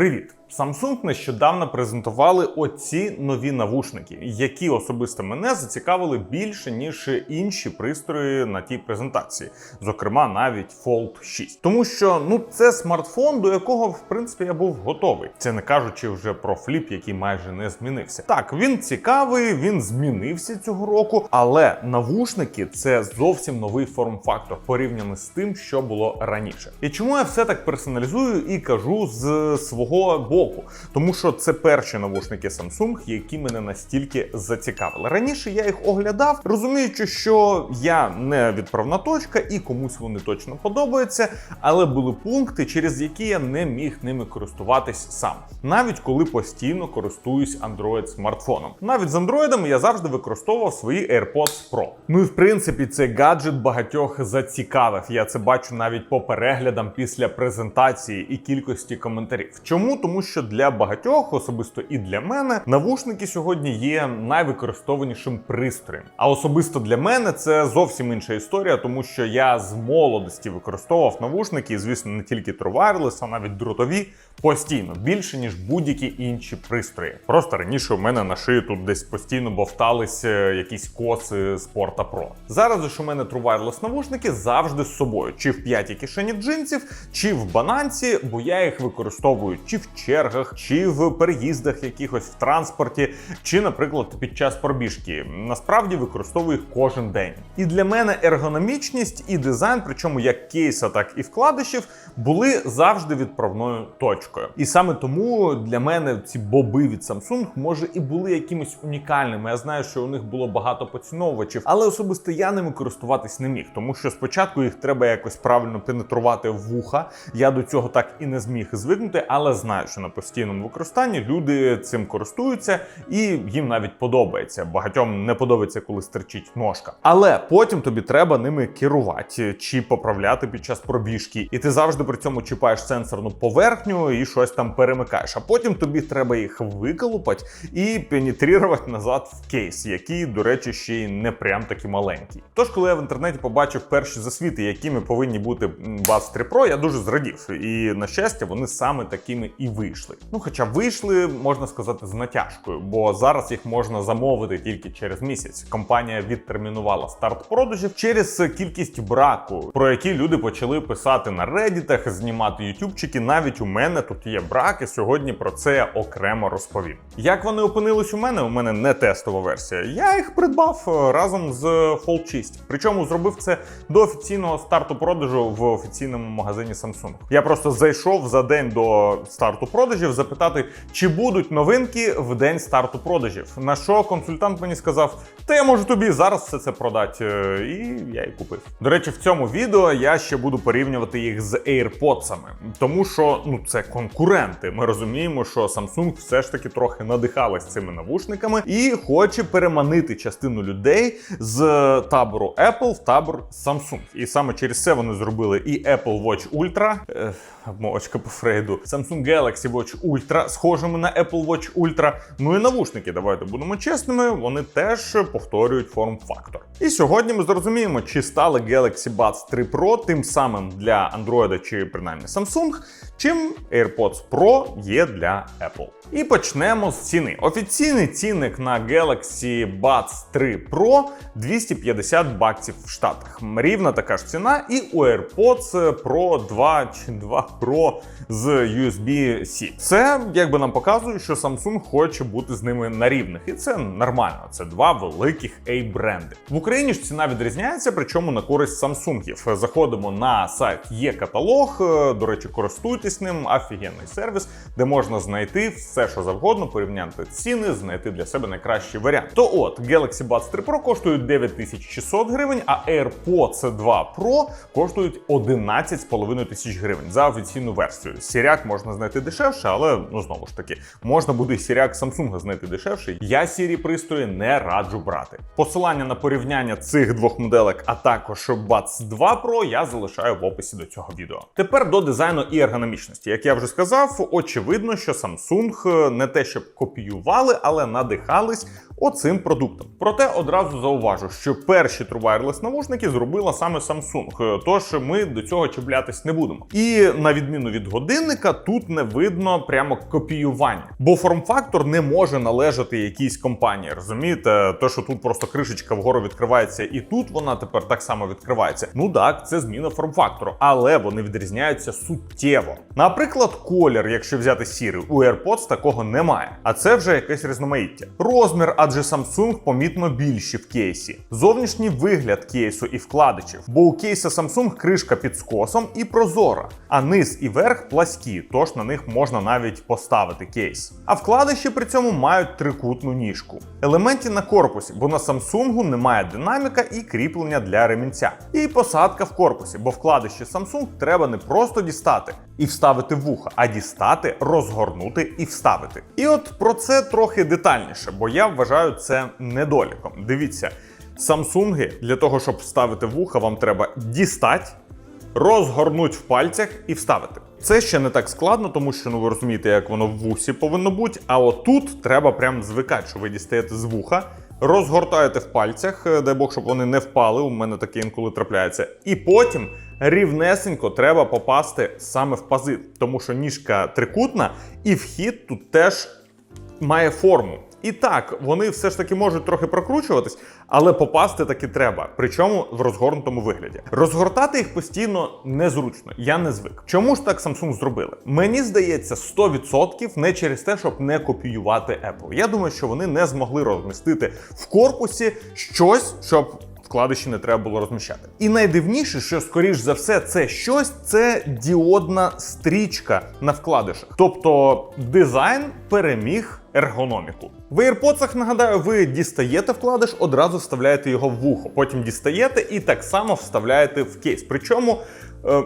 Привіт! Samsung нещодавно презентували оці нові навушники, які особисто мене зацікавили більше ніж інші пристрої на тій презентації, зокрема навіть Fold 6. Тому що ну це смартфон, до якого в принципі я був готовий. Це не кажучи вже про фліп, який майже не змінився. Так, він цікавий, він змінився цього року, але навушники це зовсім новий форм-фактор порівняно з тим, що було раніше. І чому я все так персоналізую і кажу з свого боку? Тому що це перші навушники Samsung, які мене настільки зацікавили. Раніше я їх оглядав, розуміючи, що я не відправна точка і комусь вони точно подобаються, але були пункти, через які я не міг ними користуватись сам, навіть коли постійно користуюсь Android смартфоном. Навіть з Android я завжди використовував свої AirPods Pro. Ну і в принципі цей гаджет багатьох зацікавив. Я це бачу навіть по переглядам після презентації і кількості коментарів. Чому? Тому що для багатьох, особисто і для мене, навушники сьогодні є найвикористованішим пристроєм. А особисто для мене це зовсім інша історія, тому що я з молодості використовував навушники, звісно, не тільки True Wireless, а навіть дротові постійно більше ніж будь-які інші пристрої. Просто раніше у мене на шиї тут десь постійно бовталися якісь коси Спорта Pro. Зараз ж у мене True навушники завжди з собою, чи в п'ятій кишені джинсів, чи в бананці, бо я їх використовую чи в чергах, чи в переїздах якихось в транспорті, чи, наприклад, під час пробіжки. Насправді використовую їх кожен день. І для мене ергономічність і дизайн, причому як кейса, так і вкладишів, були завжди відправною точкою. І саме тому для мене ці боби від Samsung може і були якимось унікальними. Я знаю, що у них було багато поціновувачів, але особисто я ними користуватись не міг, тому що спочатку їх треба якось правильно пенетрувати в вуха. Я до цього так і не зміг звикнути, але знаю, що на постійному використанні люди цим користуються і їм навіть подобається. Багатьом не подобається, коли стерчить ножка. Але потім тобі треба ними керувати чи поправляти під час пробіжки, і ти завжди при цьому чіпаєш сенсорну поверхню і щось там перемикаєш. А потім тобі треба їх виколупати і пенетрувати назад в кейс, який, до речі, ще й не прям таки маленький. Тож, коли я в інтернеті побачив перші засвіти, якими повинні бути Buds 3 Pro, я дуже зрадів. І на щастя, вони саме такими і вийшли. Ну, хоча вийшли, можна сказати, з натяжкою, бо зараз їх можна замовити тільки через місяць. Компанія відтермінувала старт продажів через кількість браку, про які люди почали писати на реддітах, знімати ютубчики. Навіть у мене тут є брак, і сьогодні про це окремо розповім. Як вони опинились у мене? У мене не тестова версія. Я їх придбав е, разом з Fold 6. Причому зробив це до офіційного старту продажу в офіційному магазині Samsung. Я просто зайшов за день до старту продажів запитати, чи будуть новинки в день старту продажів. На що консультант мені сказав: Та я можу тобі зараз все це продати. Е, І я і купив. До речі, в цьому відео я ще буду порівнювати їх з AirPods, тому що ну це конкуренти. Ми розуміємо, що Samsung все ж таки трохи надихалась цими навушниками і хоче переманити частину людей з табору Apple в табор Samsung. І саме через це вони зробили і Apple Watch Ultra, е, по Фрейду, Samsung Galaxy Watch Ultra, схожими на Apple Watch Ultra. Ну і навушники, давайте будемо чесними, вони теж повторюють форм-фактор. І сьогодні ми зрозуміємо, чи стали Galaxy Buds 3 Pro тим самим для Android чи принаймні Samsung, чим AirPods Pro є для Apple. І почнемо з ціни. Офіційний цінник на Galaxy Buds 3 Pro 250 баксів в Штатах. Рівна така ж ціна, і у AirPods Pro 2 чи 2 Pro з USB-C. Це якби нам показує, що Samsung хоче бути з ними на рівних, і це нормально. Це два великих A-бренди. В Україні ж ціна відрізняється, причому на користь Samsung. Заходимо на сайт є каталог. До речі, користуйтесь ним, офігенний сервіс, де можна знайти все, що завгодно, порівняти ціни, знайти для себе найкращий варіант. То от Galaxy Buds 3 Pro коштують 9600 гривень, а AirPods 2 Pro коштують 11,5 тисяч гривень за офіційну версію. Сіряк можна знайти дешевше, але ну знову ж таки, можна буде сіряк Samsung знайти дешевше. Я сірі пристрої не раджу брати. Посилання на порівняння цих двох моделек, а також Buds 2 Pro я залишаю в описі до цього відео. Тепер до дизайну і ергономічності. Як я вже сказав, очевидно, що Samsung не те, щоб копіювали, але надихались оцим продуктом. Проте одразу зауважу, що перші True Wireless навушники зробила саме Samsung, е, тож ми до цього чіплятись не будемо. І на відміну від годинника, тут не видно прямо копіювання, бо форм-фактор не може належати якійсь компанії. Розумієте, то що тут просто кришечка вгору відкривається, і тут вона тепер так само відкривається. Ну так, це зміна форм-фактору, але вони відрізняються суттєво. Наприклад, колір, якщо взяти сірий, у AirPods такого немає, а це вже якесь різноманіття. Розмір, адже Samsung помітно більші в кейсі. Зовнішній вигляд кейсу і вкладичів, бо у кейса Samsung кришка під скосом і прозора, а низ і верх пласкі, тож на них можна навіть поставити кейс. А вкладиші при цьому мають трикутну ніжку. Елементи на корпусі, бо на Samsung немає динаміка і кріплення для ремінця. І посадка в корпусі, бо вкладиші Samsung треба не просто дістати і вставити вуха, а дістати, розгорнути і вставити. І от про це трохи детальніше, бо я вважаю це недоліком. Дивіться, Самсунги для того, щоб вставити вуха, вам треба дістати, розгорнути в пальцях і вставити. Це ще не так складно, тому що ну ви розумієте, як воно в вусі повинно бути. А отут треба прям звикати, що ви дістаєте з вуха, розгортаєте в пальцях, е, дай Бог, щоб вони не впали. У мене таке інколи трапляється. І потім рівнесенько треба попасти саме в пази, тому що ніжка трикутна, і вхід тут теж має форму. І так, вони все ж таки можуть трохи прокручуватись, але попасти таки треба, причому в розгорнутому вигляді. Розгортати їх постійно незручно, я не звик. Чому ж так Samsung зробили? Мені здається, 100% не через те, щоб не копіювати Apple. Я думаю, що вони не змогли розмістити в корпусі щось, щоб. Вкладиші не треба було розміщати. І найдивніше, що скоріш за все, це щось це діодна стрічка на вкладишах. Тобто дизайн переміг ергономіку. В AirPods, нагадаю, ви дістаєте вкладиш, одразу вставляєте його в вухо. Потім дістаєте і так само вставляєте в кейс. Причому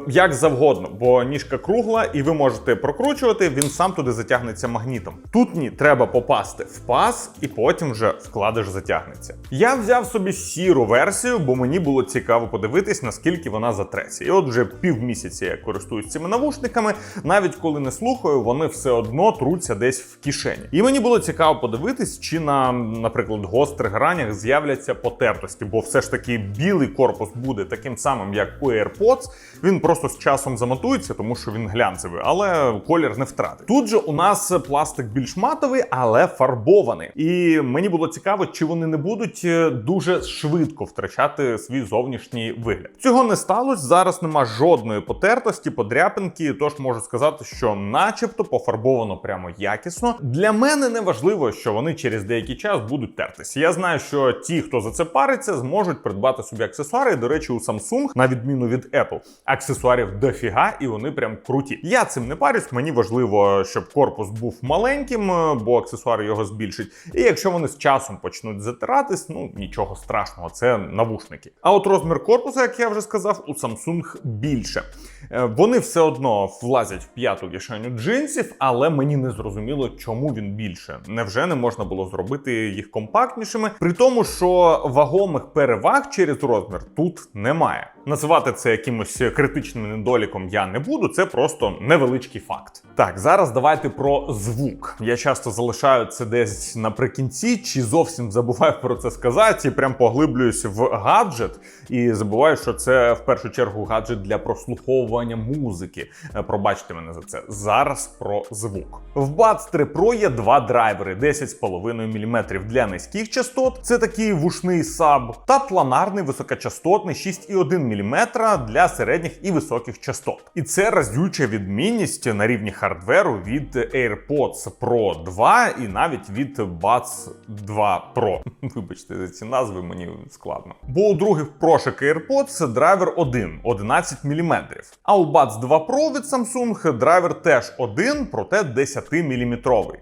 як завгодно, бо ніжка кругла, і ви можете прокручувати, він сам туди затягнеться магнітом. Тут ні, треба попасти в паз, і потім вже вкладиш затягнеться. Я взяв собі сіру версію, бо мені було цікаво подивитись, наскільки вона затреться. І от вже півмісяця я користуюсь цими навушниками. Навіть коли не слухаю, вони все одно труться десь в кишені. І мені було цікаво подивитись, чи на, наприклад, гострих гранях з'являться потертості, бо все ж таки білий корпус буде таким самим, як у AirPods. Він просто з часом заматується, тому що він глянцевий, але колір не втратить. Тут же у нас пластик більш матовий, але фарбований. І мені було цікаво, чи вони не будуть е, дуже швидко втрачати свій зовнішній вигляд. Цього не сталося. Зараз нема жодної потертості, подряпинки. Тож можу сказати, що, начебто, пофарбовано прямо якісно. Для мене не важливо, що вони через деякий час будуть тертися. Я знаю, що ті, хто за це париться, зможуть придбати собі аксесуари. До речі, у Samsung, на відміну від Apple, аксесуарів дофіга, і вони прям круті. Я цим не парюсь. Мені важливо, щоб корпус був маленьким, е, бо аксесуари його збільшать. І якщо вони з часом почнуть затиратись, ну нічого страшного, це навушники. А от розмір корпусу, як я вже сказав, у Samsung більше. Е, Вони все одно влазять в п'яту кишеню джинсів, але мені не зрозуміло, чому він більше. Невже не можна було зробити їх компактнішими? При тому, що вагомих переваг через розмір тут немає. Називати це якимось критичним недоліком я не буду. Це просто невеличкий факт. Так, зараз давайте про звук. Я часто залишаю це десь наприкінці, чи зовсім забуваю про це сказати, і прям поглиблююсь в гаджет і забуваю, що це в першу чергу гаджет для прослуховування музики. Е, Пробачте мене за це. Зараз про звук. В Buds 3 Pro є два драйвери 10,5 мм для низьких частот. Це такий вушний саб, та планарний високочастотний 6,1 мм для середніх і високих частот. І це разюча відмінність на рівні хардверу від AirPods Pro 2 і навіть від Buds 2 Pro. Вибачте, за ці назви мені складно. Бо у других прошек AirPods драйвер 1 11 мм. А у Buds 2 Pro від Samsung драйвер теж 1, проте 10 мм.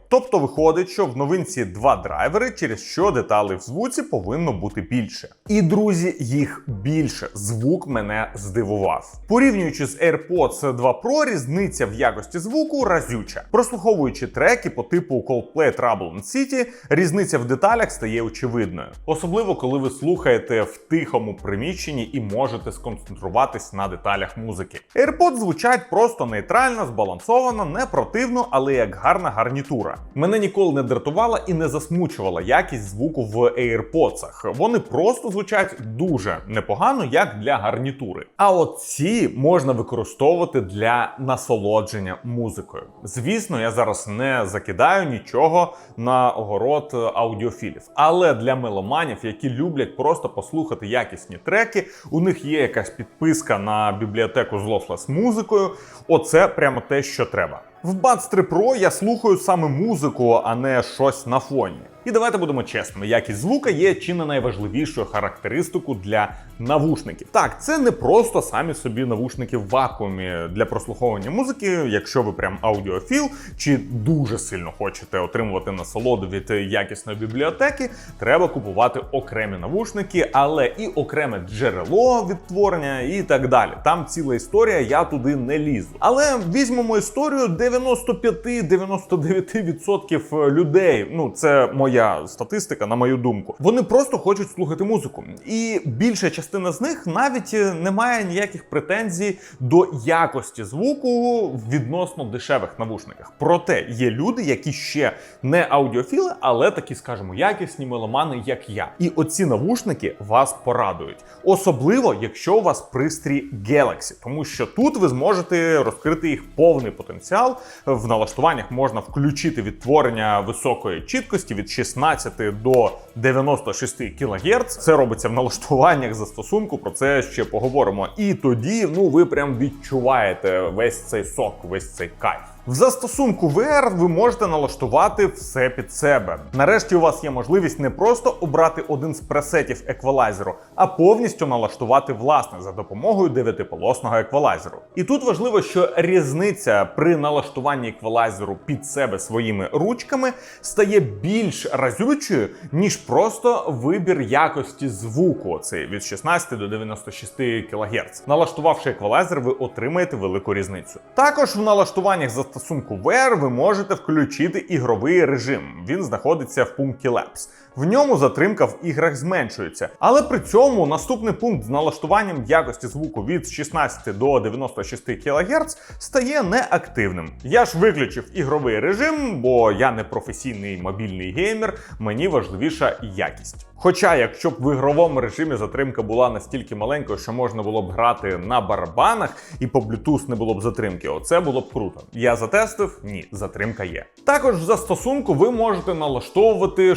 Тобто виходить, що в новинці два драйвери, через що деталей в звуці повинно бути більше. І друзі, їх більше. Звук мене здивував. Порівнюючи з AirPods 2 Pro, різниця в якості звуку разюча. Прослуховуючи треки по типу Coldplay Trouble in City, різниця в деталях стає очевидною. Особливо, коли ви слухаєте в тихому приміщенні і можете сконцентруватись на деталях музики. AirPods звучать просто нейтрально, збалансовано, не противно, але як гарна гарнітура. Мене ніколи не дратувала і не засмучувала якість звуку в AirPods. Вони просто звучать дуже непогано, як для гарнітури. А от ці можна використовувати для насолодження музикою. Звісно, я зараз не закидаю нічого на огород аудіофілів, але для меломанів, які люблять просто послухати якісні треки, у них є якась підписка на бібліотеку з музикою. Оце прямо те, що треба. В Buds 3 Pro я слухаю саме музику, а не щось на фоні. І давайте будемо чесними, якість звука є чи не найважливішою характеристикою для навушників. Так, це не просто самі собі навушники в вакуумі для прослуховування музики, якщо ви прям аудіофіл чи дуже сильно хочете отримувати насолоду від якісної бібліотеки, треба купувати окремі навушники, але і окреме джерело відтворення і так далі. Там ціла історія, я туди не лізу. Але візьмемо історію 95-99% людей. Ну, це моя статистика, на мою думку. Вони просто хочуть слухати музику. І більша частина з них навіть не має ніяких претензій до якості звуку відносно дешевих навушниках. Проте є люди, які ще не аудіофіли, але такі, скажімо, якісні меломани, як я. І оці навушники вас порадують. Особливо, якщо у вас пристрій Galaxy, тому що тут ви зможете розкрити їх повний потенціал. В налаштуваннях можна включити відтворення високої чіткості від 16 до 96 кГц. Це робиться в налаштуваннях застосунку. Про це ще поговоримо. І тоді ну ви прям відчуваєте весь цей сок, весь цей кайф. В застосунку VR ви можете налаштувати все під себе. Нарешті у вас є можливість не просто обрати один з пресетів еквалайзеру, а повністю налаштувати власне за допомогою дев'ятиполосного еквалайзеру. І тут важливо, що різниця при налаштуванні еквалайзеру під себе своїми ручками стає більш разючою, ніж просто вибір якості звуку. Це від 16 до 96 кГц. Налаштувавши еквалайзер, ви отримаєте велику різницю. Також в налаштуваннях за застосунку VR ви можете включити ігровий режим. Він знаходиться в пункті Labs. В ньому затримка в іграх зменшується. Але при цьому наступний пункт з налаштуванням якості звуку від 16 до 96 кГц стає неактивним. Я ж виключив ігровий режим, бо я не професійний мобільний геймер, мені важливіша якість. Хоча, якщо б в ігровому режимі затримка була настільки маленькою, що можна було б грати на барабанах і по Bluetooth не було б затримки, оце було б круто. Я затестив, ні, затримка є. Також в застосунку ви можете налаштовувати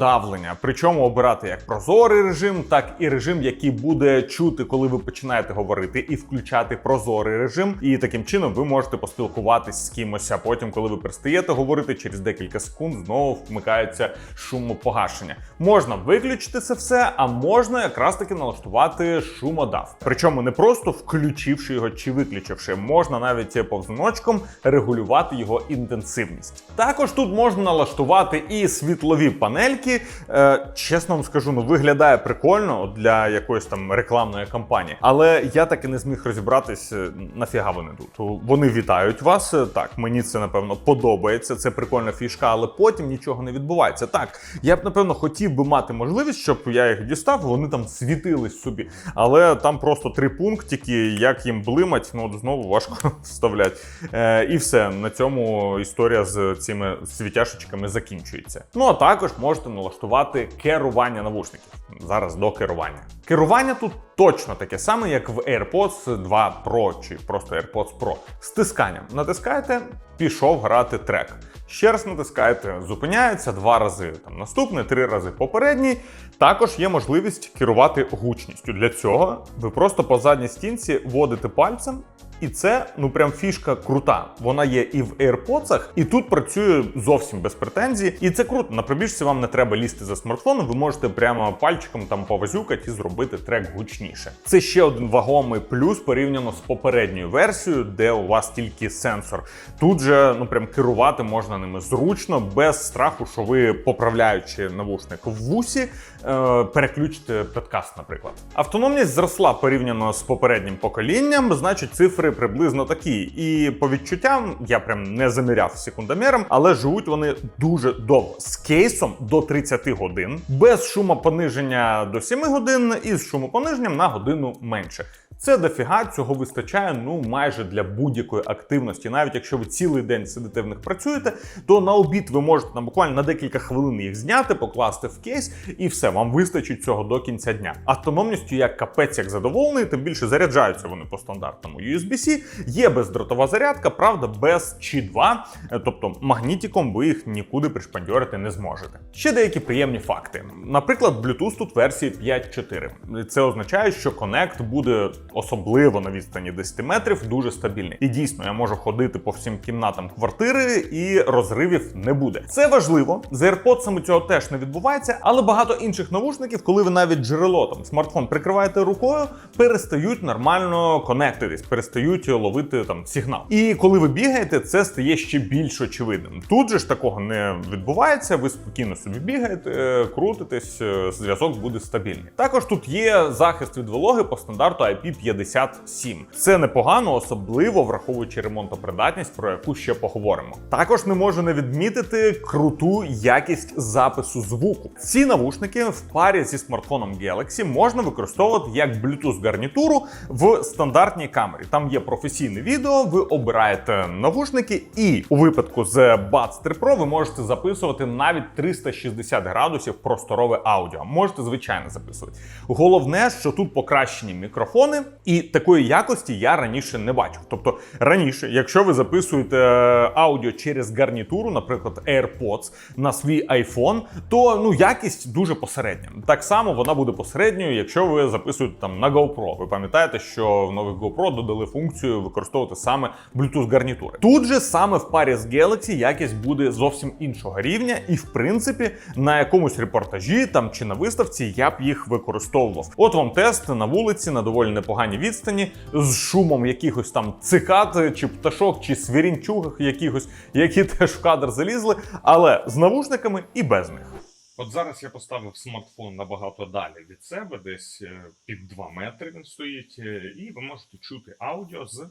шумоподавлення, причому обирати як прозорий режим, так і режим, який буде чути, коли ви починаєте говорити, і включати прозорий режим. І таким чином ви можете поспілкуватись з кимось. А потім, коли ви перестаєте говорити, через декілька секунд знову вмикається шумопогашення. Можна виключити це все, а можна якраз таки налаштувати шумодав. Причому не просто включивши його чи виключивши, можна навіть повзуночком регулювати його інтенсивність. Також тут можна налаштувати і світлові панельки. Е, чесно вам скажу, ну виглядає прикольно для якоїсь там рекламної кампанії, але я так і не зміг розібратись, е, нафіга вони тут. Вони вітають вас. Е, Так, мені це напевно подобається. Це прикольна фішка, але потім нічого не відбувається. Так, я б напевно хотів би мати можливість, щоб я їх дістав, вони там світились собі. Але там просто три пунктики, як їм блимать, ну от знову важко вставляти. Е, і все на цьому історія з цими світяшечками закінчується. Ну а також можете налаштувати керування навушників. Зараз до керування. Керування тут точно таке саме, як в AirPods 2 Pro чи просто AirPods Pro. Стисканням натискаєте, пішов грати трек. Ще раз натискаєте, зупиняється два рази. Там наступний, три рази попередній. Також є можливість керувати гучністю. Для цього ви просто по задній стінці водите пальцем. І це ну прям фішка крута. Вона є і в AirPods, і тут працює зовсім без претензій. І це круто. На пробіжці вам не треба лізти за смартфоном. Ви можете прямо пальчиком там повазюкати і зробити трек гучніше. Це ще один вагомий плюс порівняно з попередньою версією, де у вас тільки сенсор. Тут же ну прям керувати можна ними зручно, без страху, що ви поправляючи навушник в вусі, е, переключите подкаст, наприклад. Автономність зросла порівняно з попереднім поколінням, значить, цифри приблизно такі. І по відчуттям я прям не заміряв секундомером, але живуть вони дуже довго з кейсом до 30 годин, без шумопониження до 7 годин і з шумопониженням на годину менше. Це дофіга, цього вистачає ну майже для будь-якої активності. Навіть якщо ви цілий день сидите в них працюєте, то на обід ви можете там буквально на декілька хвилин їх зняти, покласти в кейс, і все, вам вистачить цього до кінця дня. Автономністю як капець як задоволений, тим більше заряджаються вони по стандартному USB-C. Є бездротова зарядка, правда, без Qi 2, е, тобто магнітиком ви їх нікуди пришпандьорити не зможете. Ще деякі приємні факти. Наприклад, Bluetooth тут версії 5.4. Це означає, що Connect буде особливо на відстані 10 метрів, дуже стабільний. І дійсно, я можу ходити по всім кімнатам квартири, і розривів не буде. Це важливо. З AirPods цього теж не відбувається, але багато інших навушників, коли ви навіть джерело там смартфон прикриваєте рукою, перестають нормально конектитись, перестають ловити там сигнал. І коли ви бігаєте, це стає ще більш очевидним. Тут же ж такого не відбувається. Ви спокійно собі бігаєте, е, крутитесь, е, зв'язок буде стабільний. Також тут є захист від вологи по стандарту IP57. Це непогано, особливо враховуючи ремонтопридатність, про яку ще поговоримо. Також не можу не відмітити круту якість запису звуку. Ці навушники в парі зі смартфоном Galaxy можна використовувати як Bluetooth гарнітуру в стандартній камері. Там є професійне відео, ви обираєте навушники, і у випадку з Buds 3 Pro ви можете записувати навіть 360 градусів просторове аудіо. Можете звичайно записувати. Головне, що тут покращені мікрофони, і такої якості я раніше не бачив. Тобто раніше, якщо ви записуєте е, аудіо через гарнітуру, наприклад, AirPods на свій iPhone, то ну якість дуже посередня. Так само вона буде посередньою, якщо ви записуєте там на GoPro. Ви пам'ятаєте, що в нових GoPro додали функцію використовувати саме Bluetooth гарнітури. Тут же саме в парі з Galaxy якість буде зовсім іншого рівня, і в принципі на якомусь репортажі там чи на виставці я б їх використовував. От вам тест на вулиці на доволі непоганій відстані з шумом якихось там цикад чи пташок, чи свірінчугах якихось, які теж в кадр залізли, але з навушниками і без них. От зараз я поставив смартфон набагато далі від себе, десь е, під 2 метри він стоїть, е, і ви можете чути аудіо з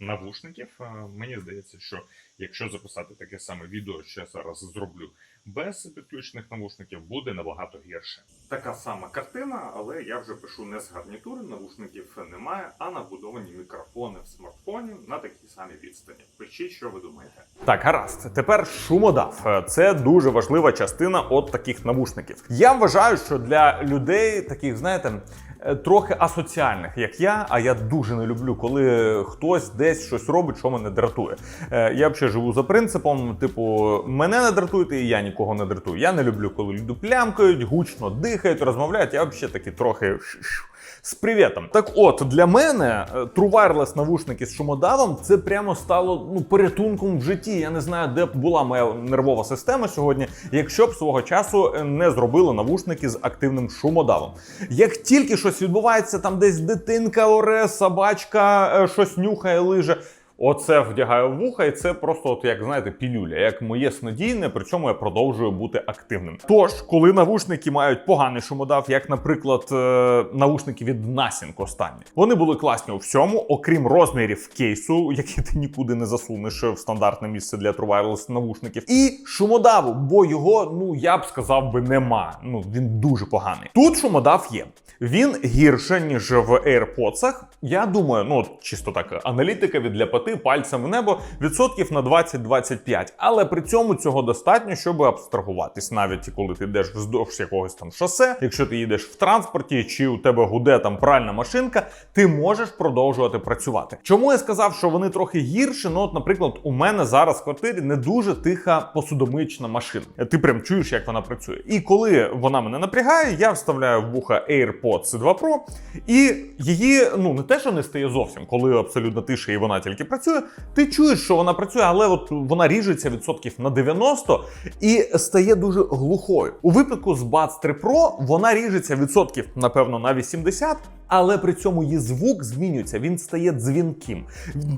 навушників. Мені здається, що якщо записати таке саме відео, що я зараз зроблю без підключених навушників, буде набагато гірше. Така сама картина, але я вже пишу не з гарнітури, навушників немає, а набудовані мікрофони в смартфоні на такій самій відстані. Пишіть, що ви думаєте. Так, гаразд. Тепер шумодав. Це дуже важлива частина от таких навушників. Я вважаю, що для людей таких, знаєте. Е, Трохи асоціальних, як я, а я дуже не люблю, коли хтось десь щось робить, що мене дратує. Е, Я взагалі живу за принципом: типу, мене не дратуєте, і я нікого не дратую. Я не люблю, коли люди плямкають, гучно дихають, розмовляють. Я взагалі такі трохи з привітом. Так от, для мене е, True Wireless навушники з шумодавом це прямо стало ну, порятунком в житті. Я не знаю, де б була моя нервова система сьогодні, якщо б свого часу е, не зробили навушники з активним шумодавом. Як тільки щось відбувається, там десь дитинка оре, собачка е, щось нюхає, лиже. Оце вдягаю вуха, і це просто, от як знаєте, пілюля, як моє снодійне, при цьому я продовжую бути активним. Тож, коли навушники мають поганий шумодав, як, наприклад, е, навушники від Nasing останні, вони були класні у всьому, окрім розмірів кейсу, які ти нікуди не засунеш в стандартне місце для True Wireless навушників, і шумодаву, бо його, ну я б сказав би, нема. Ну він дуже поганий. Тут шумодав є. Він гірше, ніж в AirPods. Я думаю, ну чисто так, аналітика від ляпоти пальцем в небо відсотків на 20-25. Але при цьому цього достатньо, щоб абстрагуватись, навіть коли ти йдеш вздовж якогось там шосе, якщо ти їдеш в транспорті, чи у тебе гуде там пральна машинка, ти можеш продовжувати працювати. Чому я сказав, що вони трохи гірше? Ну, от, наприклад, у мене зараз в квартирі не дуже тиха посудомиючна машина. Ти прям чуєш, як вона працює. І коли вона мене напрягає, я вставляю в вуха AirPods 2 Pro, і її ну не те, що не стає зовсім, коли абсолютно тиша і вона тільки працює. Ти чуєш, що вона працює, але от вона ріжеться відсотків на 90 і стає дуже глухою. У випадку з Buds 3 Pro вона ріжеться відсотків, напевно, на 80. Але при цьому її звук змінюється. Він стає дзвінким.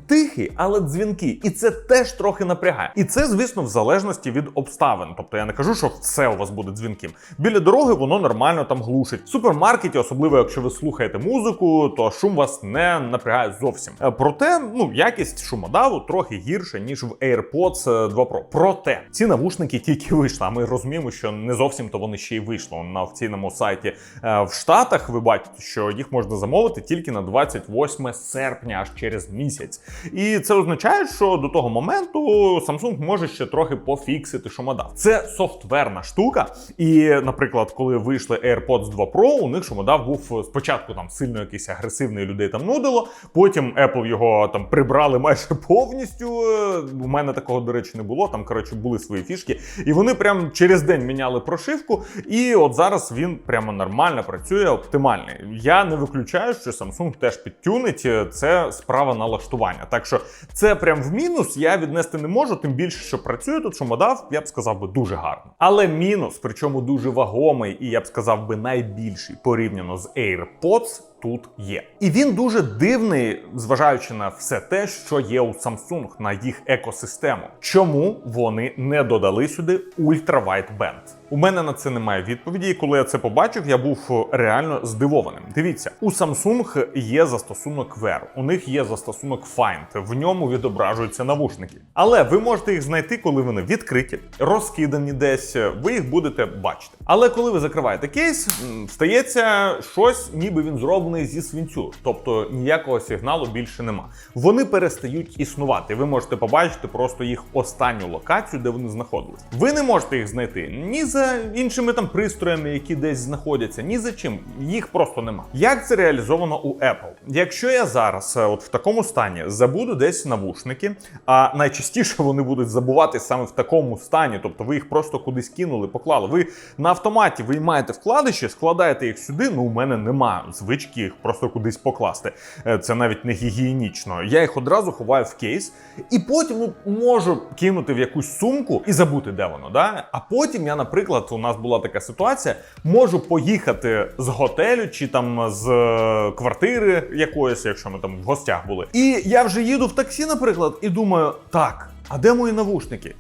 Тихий, але дзвінкий. І це теж трохи напрягає. І це, звісно, в залежності від обставин. Тобто я не кажу, що все у вас буде дзвінким. Біля дороги воно нормально там глушить. В супермаркеті, особливо якщо ви слухаєте музику, то шум вас не напрягає зовсім. Е, Проте, ну якість шумодаву трохи гірша ніж в AirPods 2 Pro. Проте ці навушники тільки вийшли. А ми розуміємо, що не зовсім то вони ще й вийшли на офіційному сайті е, в Штатах. Ви бачите, що їх можна замовити тільки на 28 серпня, аж через місяць. І це означає, що до того моменту Samsung може ще трохи пофіксити шумодав. Це софтверна штука. І, наприклад, коли вийшли AirPods 2 Pro, у них шумодав був спочатку там сильно якийсь агресивний людей там нудило. Потім Apple його там прибрали майже повністю. Е, У мене такого, до речі, не було. Там, коротше, були свої фішки. І вони прям через день міняли прошивку. І от зараз він прямо нормально працює, оптимальний. Я не виключаю, що Samsung теж підтюнить. Це справа налаштування. Так що це прям в мінус я віднести не можу, тим більше, що працює тут шумодав, я б сказав би дуже гарно. Але мінус, причому дуже вагомий, і я б сказав би найбільший порівняно з AirPods, тут є. І він дуже дивний, зважаючи на все те, що є у Samsung на їх екосистему. Чому вони не додали сюди ультравайтбенд? У мене на це немає відповіді. І коли я це побачив, я був реально здивованим. Дивіться, у Samsung є застосунок Wear, у них є застосунок Find, в ньому відображуються навушники. Але ви можете їх знайти, коли вони відкриті, розкидані десь. Ви їх будете бачити. Але коли ви закриваєте кейс, стається щось, ніби він зроблений зі свинцю, тобто ніякого сигналу більше нема. Вони перестають існувати. Ви можете побачити просто їх останню локацію, де вони знаходились. Ви не можете їх знайти ні за іншими там пристроями, які десь знаходяться, ні за чим. Їх просто нема. Як це реалізовано у Apple? Якщо я зараз, е, от в такому стані, забуду десь навушники, а найчастіше вони будуть забувати саме в такому стані, тобто ви їх просто кудись кинули, поклали. Ви на автоматі виймаєте вкладиші, складаєте їх сюди. Ну, у мене нема звички їх просто кудись покласти. Е, Це навіть не гігієнічно. Я їх одразу ховаю в кейс, і потім ну, можу кинути в якусь сумку і забути, де воно. Да? А потім я, наприклад, у нас була така ситуація, можу поїхати з готелю чи там з е, квартири якоїсь, якщо ми там в гостях були. І я вже їду в таксі, наприклад, і думаю, так, а де мої навушники?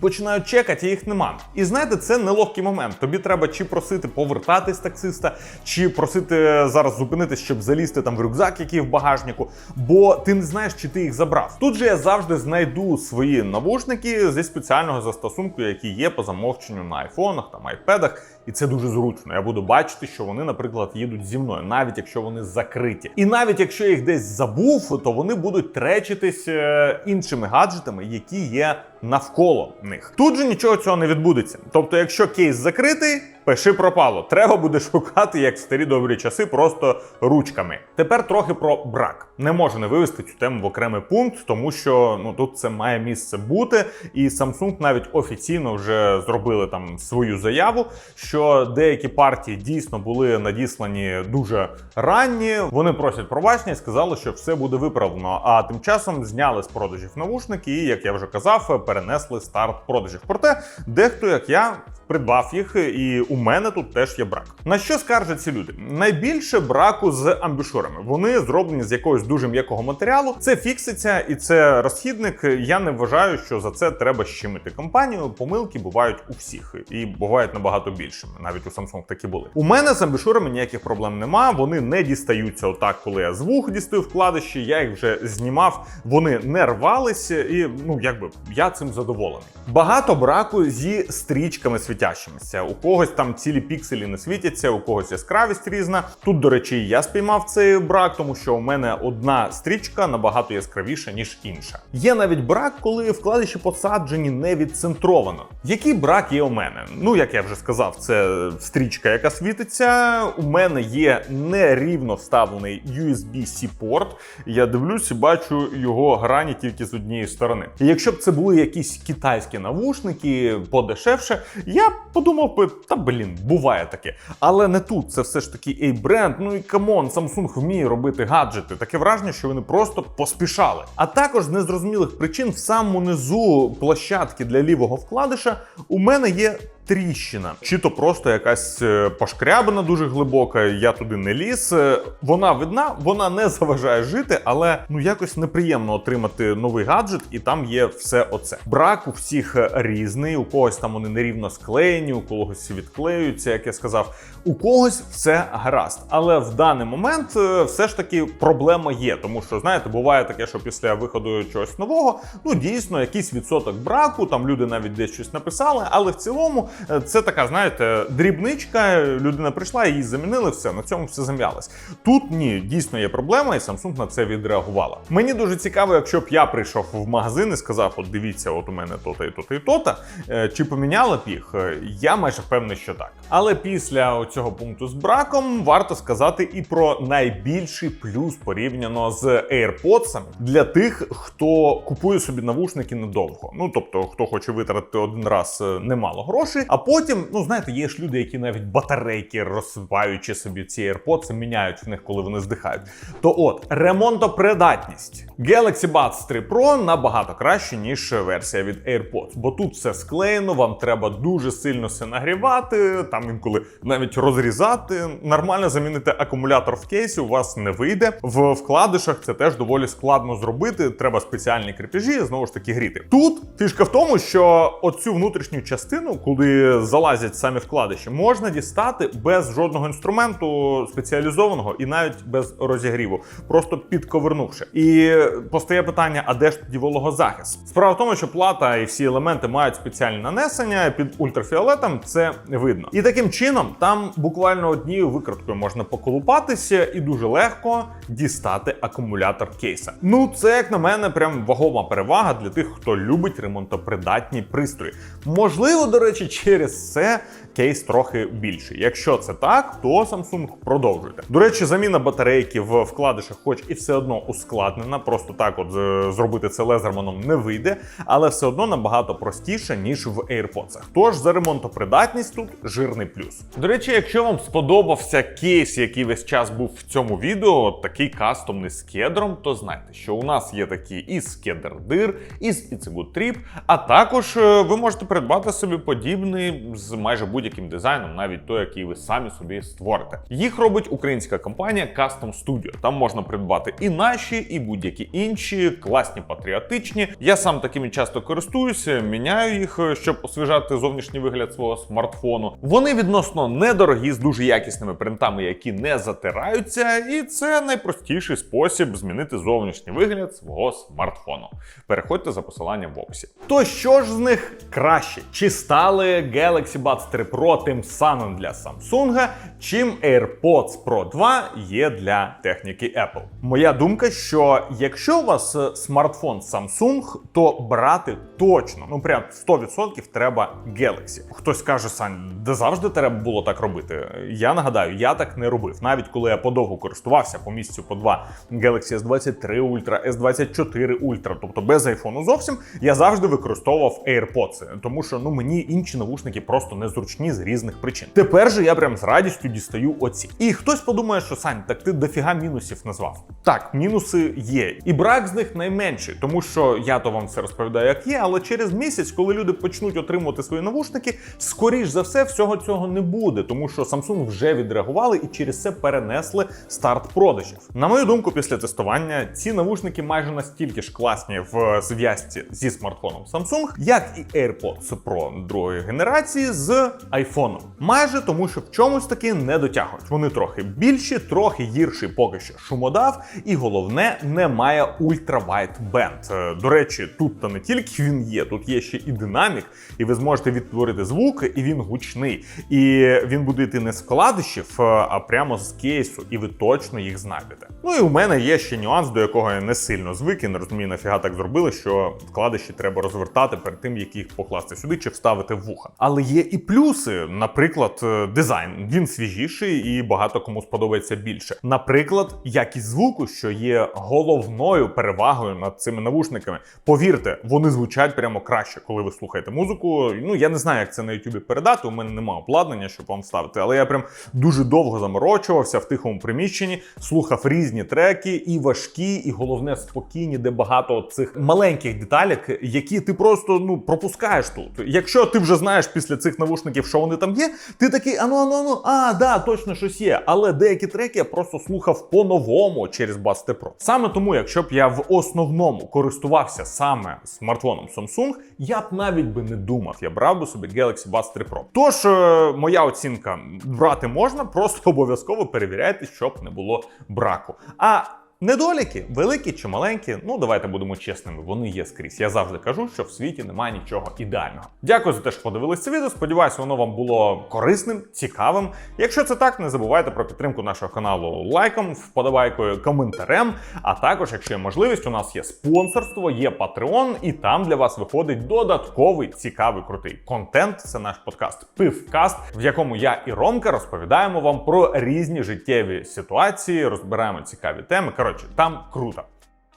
Починаю чекати, а їх нема. І знаєте, це нелегкий момент. Тобі треба чи просити повертатись таксиста, чи просити зараз зупинитись, щоб залізти там в рюкзак, який в багажнику, бо ти не знаєш, чи ти їх забрав. Тут же я завжди знайду свої навушники зі спеціального застосунку, який є по замовченню на айфонах, там айпедах, і це дуже зручно. Я буду бачити, що вони, наприклад, їдуть зі мною, навіть якщо вони закриті. І навіть якщо я їх десь забув, то вони будуть тречитись е, іншими гаджетами, які є навколо них. Тут же нічого цього не відбудеться. Тобто, якщо кейс закритий, пиши пропало. Треба буде шукати, як в старі добрі часи, просто ручками. Тепер трохи про брак. Не можу не вивести цю тему в окремий пункт, тому що ну тут це має місце бути. І Samsung навіть офіційно вже зробили там свою заяву, що деякі партії дійсно були надіслані дуже ранні. Вони просять пробачення і сказали, що все буде виправлено. А тим часом зняли з продажів навушники, і як я вже казав, перенесли старт продажів. Проте дехто, як я, придбав їх, і у мене тут теж є брак. На що скаржать ці люди? Найбільше браку з амбушурами. Вони зроблені з якогось дуже м'якого матеріалу. Це фікситься і це розхідник. Я не вважаю, що за це треба щемити компанію. Помилки бувають у всіх і бувають набагато більшими. Навіть у Samsung такі були. У мене з амбушурами ніяких проблем нема. Вони не дістаються отак, коли я з вух дістаю вкладиші. Я їх вже знімав. Вони не рвалися, і ну якби я цим задоволений. Багато браку зі стрічками світящимися. У когось там цілі пікселі не світяться, у когось яскравість різна. Тут, до речі, я спіймав цей брак, тому що у мене одна стрічка набагато яскравіша, ніж інша. Є навіть брак, коли вкладиші посаджені не відцентровано. Який брак є у мене? Ну, як я вже сказав, це стрічка, яка світиться. У мене є нерівно вставлений USB-C порт. Я дивлюсь і бачу його грані тільки з однієї сторони. І якщо б це були якісь китайські навушники подешевше, я подумав би, та блін, буває таке. Але не тут. Це все ж таки ей бренд. Ну і камон, Samsung вміє робити гаджети. Таке враження, що вони просто поспішали. А також з незрозумілих причин в самому низу площадки для лівого вкладиша у мене є тріщина, чи то просто якась е, пошкрябина дуже глибока. Я туди не ліз. Е, Вона видна, вона не заважає жити, але ну якось неприємно отримати новий гаджет, і там є все оце. Брак у всіх різний. У когось там вони нерівно склеєні, у когось відклеюються, як я сказав. У когось все гаразд. Але в даний момент е, все ж таки проблема є, тому що знаєте, буває таке, що після виходу чогось нового, ну дійсно якийсь відсоток браку. Там люди навіть десь щось написали, але в цілому це така, знаєте, дрібничка. Людина прийшла, її замінили, все на цьому все зам'ялось. Тут ні, дійсно є проблема, і Samsung на це відреагувала. Мені дуже цікаво, якщо б я прийшов в магазин і сказав: от дивіться, от у мене то-то і то-то і то-то, е, чи поміняли б їх? Е, Я майже впевнений, що так. Але після цього пункту з браком варто сказати і про найбільший плюс порівняно з AirPods для тих, хто купує собі навушники недовго. Ну тобто, хто хоче витратити один раз е, немало грошей, а потім, ну знаєте, є ж люди, які навіть батарейки розсипаючи собі ці AirPods, міняють в них, коли вони здихають. То от ремонтопридатність Galaxy Buds 3 Pro набагато краще ніж версія від AirPods, бо тут все склеєно, вам треба дуже сильно все нагрівати, там інколи навіть розрізати. Нормально замінити акумулятор в кейсі у вас не вийде. В вкладишах це теж доволі складно зробити. Треба спеціальні крепежі, знову ж таки гріти. Тут фішка в тому, що оцю внутрішню частину, куди залазять самі вкладиші, можна дістати без жодного інструменту спеціалізованого і навіть без розігріву, просто підковернувши. І постає питання: а де ж тоді вологозахист? Справа в тому, що плата і всі елементи мають спеціальні нанесення під ультрафіолетом. Це видно. І таким чином там буквально однією викраткою можна поколупатися і дуже легко дістати акумулятор кейса. Ну це як на мене, прям вагома перевага для тих, хто любить ремонтопридатні пристрої. Можливо, до речі, через це кейс трохи більший. Якщо це так, то Samsung продовжуйте. До речі, заміна батарейки в вкладишах, хоч і все одно ускладнена, просто так, от зробити це лезерманом не вийде, але все одно набагато простіше ніж в AirPods. Тож за ремонтопридатність тут жирний плюс. До речі, якщо вам сподобався кейс, який весь час був в цьому відео, такий кастомний з кедром, то знайте, що у нас є такі і з кедр дир, і з Trip, а також е, ви можете придбати собі подібний з майже будь-яким дизайном, навіть той, який ви самі собі створите. Їх робить українська компанія Custom Studio. Там можна придбати і наші, і будь-які інші, класні, патріотичні. Я сам такими часто користуюся, міняю їх, е, щоб освіжати зовнішній вигляд свого смартфону. Вони відносно недорогі з дуже якісними принтами, які не затираються, і це найпростіший спосіб змінити зовнішній вигляд свого смартфону. Переходьте за посиланням в описі. То що ж з них краще? Чи стали Galaxy Buds 3 Pro тим самим для Samsung, чим AirPods Pro 2 є для техніки Apple? Моя думка, що якщо у вас е, смартфон Samsung, то брати точно, ну прям 100% треба Galaxy. Хтось каже, Сань, де завжди треба було так робити. Я нагадаю, я так не робив. Навіть коли я подовго користувався по місяцю по два Galaxy S23 Ultra, S24 Ultra, тобто без айфону зовсім, я завжди використовував AirPods, тому що ну мені інші навушники просто незручні з різних причин. Тепер же я прям з радістю дістаю оці. І хтось подумає, що Сань, так ти дофіга мінусів назвав. Так, мінуси є, і брак з них найменший, тому що я то вам все розповідаю, як є, але через місяць, коли люди почнуть отримувати свої навушники, скоріш за все, всього цього не буде, тому що Samsung вже відреагували і через це перенесли старт продажів. На мою думку, після тестування ці навушники майже настільки ж класні в зв'язці зі смартфоном Samsung, як і AirPods Pro другої генерації з iPhone. Майже тому, що в чомусь таки не дотягують. Вони трохи більші, трохи гірший поки що шумодав, і головне, немає ультравайт-бенд. Е, До речі, тут та не тільки він є, тут є ще і динамік, і ви зможете відтворити звук, і він гучний. І він буде йти не з вкладишів, е, а прямо з кейсу, і ви точно їх знайдете. Ну і у мене є ще нюанс, до якого я не сильно звик і не розумію, нафіга так зробили, що вкладиші треба розвертати перед тим, як їх покласти сюди чи вставити в вуха. Але є і плюси, наприклад, е, дизайн. Він свіжіший і багато кому сподобається більше. Наприклад, якість звуку, що є головною перевагою над цими навушниками. Повірте, вони звучать прямо краще, коли ви слухаєте музику. Ну я не знаю, як це на Ютубі передати. У мене немає обладнання, щоб вам ставити. Але я прям дуже довго заморочувався в тихому приміщенні, слухав різні треки, і важкі, і головне спокійні, де багато цих маленьких деталек, які ти просто ну пропускаєш тут. Якщо ти вже знаєш після цих навушників, що вони там є, ти такий, ану, ану, ану, а, да, точно щось є. Але деякі треки я просто слухав по-новому через Buster Pro. Саме тому, якщо б я в основному користувався саме смартфоном Samsung, я б навіть би не думав, я брав би собі Galaxy Buds 3 Pro. Тож, е, моя оцінка брати можна, просто обов'язково перевіряйте, щоб не було браку. А Недоліки, великі чи маленькі, ну давайте будемо чесними, вони є скрізь. Я завжди кажу, що в світі немає нічого ідеального. Дякую за те, що подивилися це відео. Сподіваюсь, воно вам було корисним, цікавим. Якщо це так, не забувайте про підтримку нашого каналу лайком, вподобайкою, коментарем. А також, якщо є можливість, у нас є спонсорство, є Patreon, і там для вас виходить додатковий цікавий крутий контент. Це наш подкаст Пивкаст, в якому я і Ромка розповідаємо вам про різні життєві ситуації, розбираємо цікаві теми. Коротше, там круто.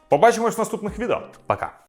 Побачимось в наступних відео. Пока.